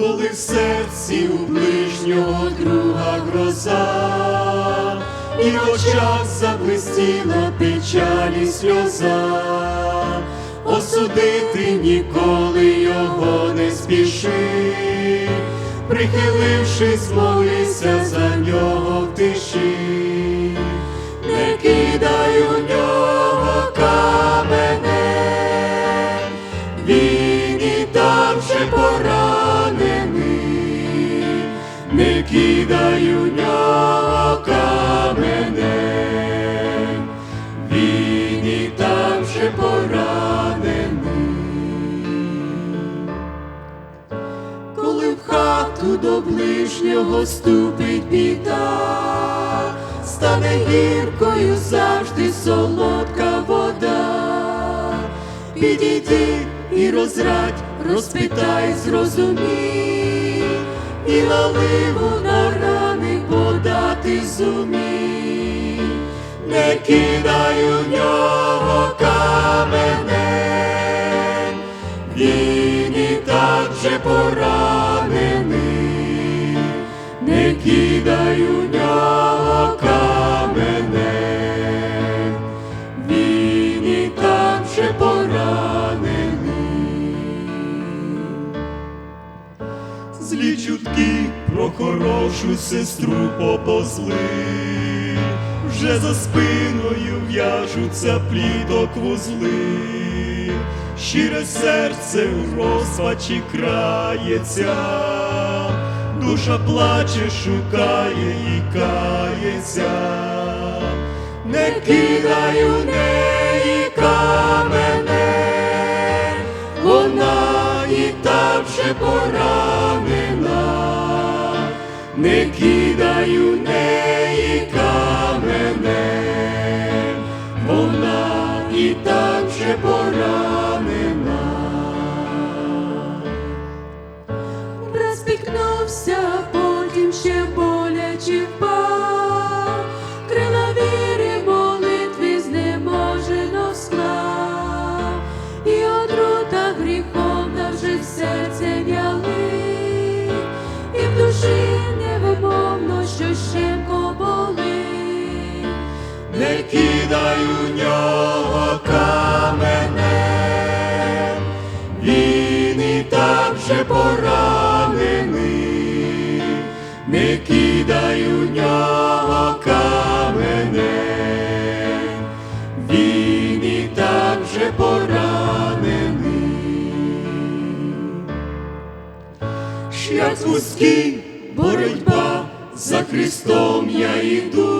коли в серці у ближнього друга гроза, і в очах заблистіла печаль і сльоза, осудити ніколи його не спіши, прихилившись, молися за нього в тиші, не кидай у нього камене, він і так вже поранений, у нього камене, він і так вже поранений. Коли в хату до ближнього ступить біда, стане гіркою завжди солодка вода. Підійди і розрадь, розпитай, зрозумій, наливу на рани подати зумій. Не кидаю в нього каменем, він і так же поранений, не кидаю в нього чутки про хорошу сестру поповзли, вже за спиною в'яжуться пліток вузли, щире серце у розпачі крається, душа плаче, шукає і кається, не кидай у неї камене, вона і так вже поранена, не кидай у неї камене, вона і так вже поранена. Розпікнувся, потім ще боляче впав, крила віри молитви знеможено склав, і отрута гріхом вже кидай у нього каменем, він і так же поранений, не кидай у нього каменем, він і так же поранений. Шлях вузький, боротьба за Христом я йду,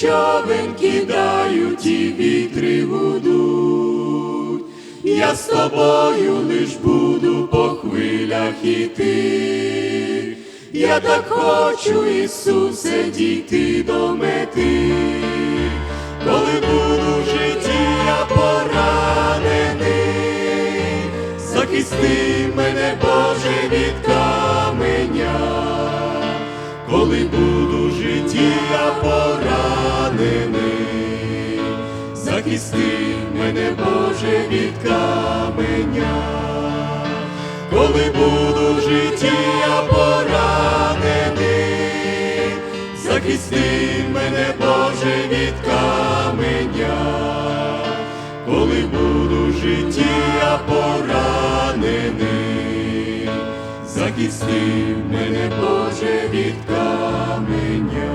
човен кидають і вітри гудуть, я з тобою лиш буду по хвилях іти, я так хочу, Ісусе, дійти до мети, коли буду в житті я поранений, захисти мене, Боже, від каменя, коли буду в житті я поранений, захисти мене, Боже, від каменя, коли буду в житті я поранений, захисти мене, Боже, від каменя. Коли буду в житті я поранений, захисти мене, Боже, від каменя.